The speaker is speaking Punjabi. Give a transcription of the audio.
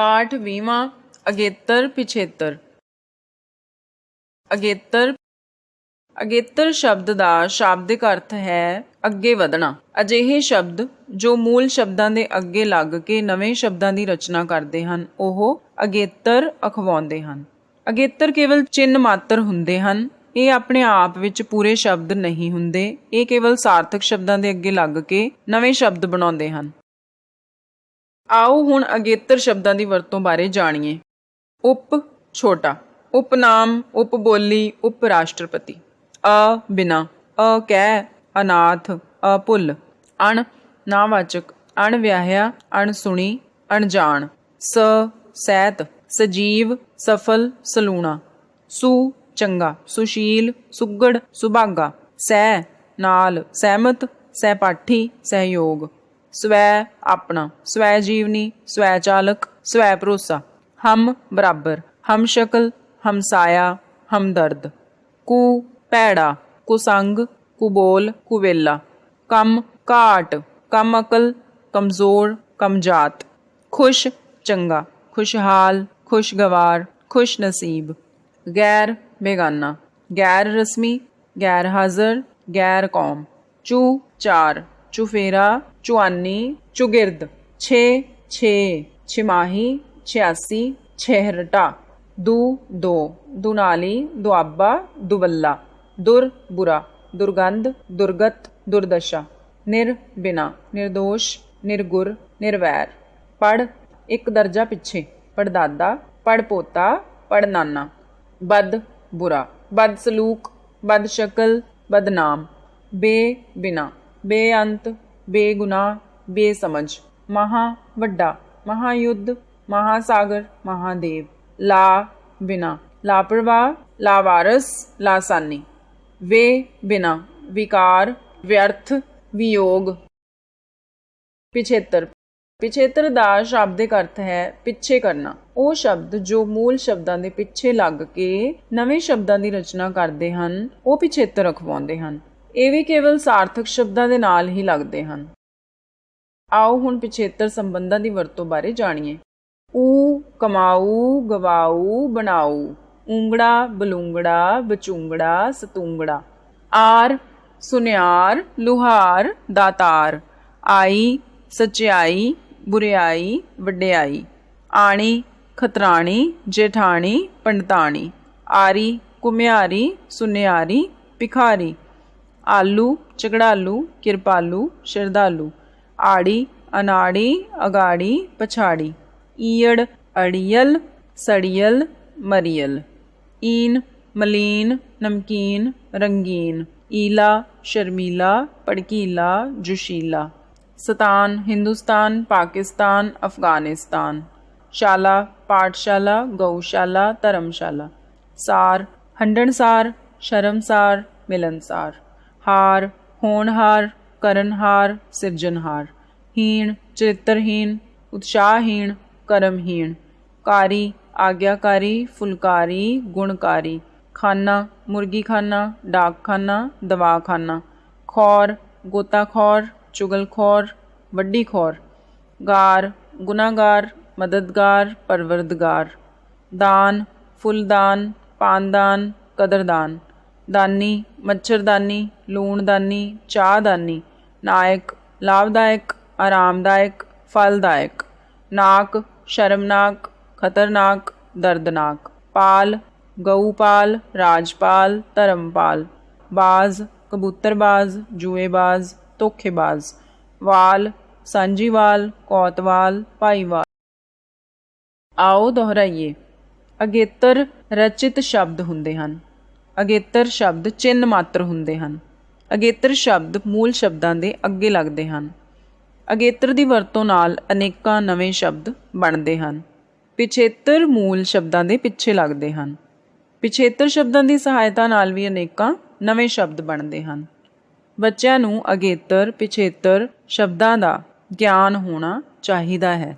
ਪਾਠ 20ਵਾਂ ਅਗੇਤਰ, ਪਿਛੇਤਰ। ਅਗੇਤਰ ਅਗੇਤਰ ਸ਼ਬਦ ਦਾ ਸ਼ਾਬਦਿਕ ਅਰਥ ਹੈ ਅੱਗੇ ਵਧਣਾ। ਅਜਿਹੇ ਸ਼ਬਦ ਜੋ ਮੂਲ ਸ਼ਬਦਾਂ ਦੇ ਅੱਗੇ ਲੱਗ ਕੇ ਨਵੇਂ ਸ਼ਬਦਾਂ ਦੀ ਰਚਨਾ ਕਰਦੇ ਹਨ, ਉਹ ਅਗੇਤਰ ਅਖਵਾਉਂਦੇ ਹਨ। ਅਗੇਤਰ ਕੇਵਲ ਚਿੰਨ ਮਾਤਰ ਹੁੰਦੇ ਹਨ। ਇਹ ਆਪਣੇ ਆਪ ਵਿੱਚ ਪੂਰੇ ਸ਼ਬਦ ਨਹੀਂ ਹੁੰਦੇ। ਇਹ ਕੇਵਲ ਸਾਰਥਕ ਸ਼ਬਦਾਂ ਦੇ ਅੱਗੇ ਲੱਗ ਕੇ ਨਵੇਂ ਸ਼ਬਦ ਬਣਾਉਂਦੇ ਹਨ। ਆਓ ਹੁਣ ਅਗੇਤਰ ਸ਼ਬਦਾਂ ਦੀ ਵਰਤੋਂ ਬਾਰੇ ਜਾਣੀਏ। ਉਪ ਛੋਟਾ, ਉਪਨਾਮ, ਉਪਬੋਲੀ ਉਪ ਰਾਸ਼ਟਰਪਤੀ ਅ ਬਿਨਾ, ਅ ਕਹਿ, ਅਨਾਥ, ਅਭੁੱਲ। ਅਣ, ਨਾਵਾਚਕ ਅਣ ਵਿਆਹਿਆ ਅਣ ਸੁਣੀ ਅਣਜਾਣ। ਸ ਸਹਿਤ ਸਜੀਵ, ਸਫਲ, ਸਲੂਣਾ। ਸੁ, ਚੰਗਾ, ਸੁਸ਼ੀਲ, ਸੁਗੜ, ਸੁਭਾਗਾ। ਸਹਿ ਨਾਲ, ਸਹਿਮਤ, ਸਹਿਪਾਠੀ, ਸਹਿਯੋਗ। ਸਵੈ ਆਪਣਾ, ਸਵੈ ਜੀਵਨੀ, ਸਵੈ ਚਾਲਕ, ਸਵੈ ਭਰੋਸਾ। ਹਮ ਬਰਾਬਰ, ਹਮ ਸ਼ਕਲ ਹਮਸਾਇਆ ਹਮਦਰਦ ਕੂ ਪੈੜਾ ਕੁਸੰਗ ਕੁਬੋਲ ਕੁਵੇਲਾ ਕਮ ਘਾਟ, ਕਮ ਅਕਲ, ਕਮਜ਼ੋਰ ਕਮਜਾਤ ਖੁਸ਼ ਚੰਗਾ ਖੁਸ਼ਹਾਲ ਖੁਸ਼ਗਵਾਰ ਖੁਸ਼ ਨਸੀਬ। ਗੈਰ ਬੇਗਾਨਾ, ਗੈਰ ਰਸਮੀ, ਗੈਰ ਹਾਜ਼ਰ, ਗੈਰ ਕੌਮ। ਚੂ ਚਾਰ ਚੁਫੇਰਾ चुआनी, चुगिर्द, छे छे, छिमाही, छियासी, छहरटा, दू, दो, दुनाली दुआबा दुबल्ला, दुर, बुरा, दुर्गंध, दुर्गत, दुर्दशा, निर, बिना, निर्दोष, निर्गुर, निर्वैर, पढ़, एक दर्जा पिछे पड़दादा पड़पोता पड़नाना बद, बुरा, बद सलूक, बद शकल बदनाम बे, बिना बेअंत ਬਦਨਾਮ ਬੇ ਬਿਨਾ ਬੇਗੁਨਾਹ, ਬੇਸਮਝ, ਮਹਾ ਵੱਡਾ ਮਹਾਯੁੱਧ ਮਹਾਸਾਗਰ ਮਹਾਦੇਵ ਲਾ ਬਿਨਾ ਲਾਪਰਵਾਹ ਲਾਵਾਰਸ ਲਾਸਾਨੀ ਵੇ ਬਿਨਾ, ਵਿਕਾਰ, ਵਿਅਰਥ, ਵਿਯੋਗ। ਪਿਛੇਤਰ ਪਿਛੇਤਰ ਦਾ ਸ਼ਬਦਿਕ ਅਰਥ ਹੈ ਪਿੱਛੇ ਕਰਨਾ। ਉਹ ਸ਼ਬਦ ਜੋ ਮੂਲ ਸ਼ਬਦਾਂ ਦੇ ਪਿੱਛੇ ਲੱਗ ਕੇ ਨਵੇਂ ਸ਼ਬਦਾਂ ਦੀ ਰਚਨਾ ਕਰਦੇ ਹਨ, ਉਹ ਪਿਛੇਤਰ ਅਖਵਾਉਂਦੇ ਹਨ। ਇਹ ਵੀ ਕੇਵਲ ਸਾਰਥਕ ਸ਼ਬਦਾਂ ਦੇ ਨਾਲ ਹੀ ਲੱਗਦੇ ਹਨ। ਆਓ ਹੁਣ ਪਿਛੇਤਰ ਸੰਬੰਧਾਂ ਦੀ ਵਰਤੋਂ ਬਾਰੇ ਜਾਣੀਏ। ਊ, ਕਮਾਊ, ਗਵਾਊ, ਬਣਾਊ, ਉਂਗੜਾ, ਬਲੂੰਗੜਾ, ਬਚੂੰਗੜਾ, ਸਤੂੰਗੜਾ। ਆਰ, ਸੁਨਿਆਰ, ਲੁਹਾਰ, ਦਾਤਾਰ। ਆਈ ਸਚਾਈ ਬੁਰਿਆਈ, ਵਡਿਆਈ। ਆਣੀ, ਖਤਰਾਣੀ, ਜੇਠਾਣੀ, ਪੰਡਤਾਣੀ। ਆਰੀ ਕੁਮਿਆਰੀ ਸੁਨਿਆਰੀ, ਭਿਖਾਰੀ। आलू चगड़ालू कृपालू श्रद्धालु आड़ी अनाड़ी अगाड़ी पछाड़ी ईयड़ अड़ियल सड़ियल मरियल ईन मलिन नमकीन रंगीन ईला शर्मीला पड़कीला जुशीला सतान हिंदुस्तान पाकिस्तान अफगानिस्तान शाला पाठशाला गौशाला धर्मशाला सार हंडणसार शर्मसार मिलनसार हार, होनहार, करणहार सिर्जनहार हीण, चरित्रहीन, उत्साहहीन, कर्महीन। कारी, आज्ञाकारी, फुलकारी, गुणकारी। खाना मुर्गी खाना डाक खाना दवा खाना खौर, गोताखौर, चुगलखौर वड्डी खौर गार, गुनागार, मददगार, परवरदगार। दान, फुलदान, पानदान, कदरदान। ਦਾਨੀ, ਮੱਛਰਦਾਨੀ, ਲੂਣਦਾਨੀ ਚਾਹਦਾਨੀ ਨਾਇਕ, ਲਾਭਦਾਇਕ, ਆਰਾਮਦਾਇਕ, ਫਲਦਾਇਕ, ਨਾਕ, ਸ਼ਰਮਨਾਕ, ਖਤਰਨਾਕ, ਦਰਦਨਾਕ, ਪਾਲ, ਗਊਪਾਲ, ਰਾਜਪਾਲ, ਧਰਮਪਾਲ, ਬਾਜ਼, ਕਬੂਤਰਬਾਜ਼, ਜੂਏਬਾਜ਼, ਧੋਖੇਬਾਜ਼, ਵਾਲ, ਸਾਂਝੀਵਾਲ, ਕੌਤਵਾਲ, ਭਾਈਵਾਲ। ਆਓ ਦੁਹਰਾਈਏ। ਅਗੇਤਰ ਰਚਿਤ ਸ਼ਬਦ ਹੁੰਦੇ ਹਨ। ਅਗੇਤਰ ਸ਼ਬਦ ਚਿੰਨ ਮਾਤਰ ਹੁੰਦੇ ਹਨ। ਅਗੇਤਰ ਸ਼ਬਦ ਮੂਲ ਸ਼ਬਦਾਂ ਦੇ ਅੱਗੇ ਲੱਗਦੇ ਹਨ। ਅਗੇਤਰ ਦੀ ਵਰਤੋਂ ਨਾਲ ਅਨੇਕਾਂ ਨਵੇਂ ਸ਼ਬਦ ਬਣਦੇ ਹਨ। ਪਿਛੇਤਰ ਮੂਲ ਸ਼ਬਦਾਂ ਦੇ ਪਿੱਛੇ ਲੱਗਦੇ ਹਨ। ਪਿਛੇਤਰ ਸ਼ਬਦਾਂ ਦੀ ਸਹਾਇਤਾ ਨਾਲ ਵੀ ਅਨੇਕਾਂ ਨਵੇਂ ਸ਼ਬਦ ਬਣਦੇ ਹਨ। ਬੱਚਿਆਂ ਨੂੰ ਅਗੇਤਰ, ਪਿਛੇਤਰ ਸ਼ਬਦਾਂ ਦਾ ਗਿਆਨ ਹੋਣਾ ਚਾਹੀਦਾ ਹੈ।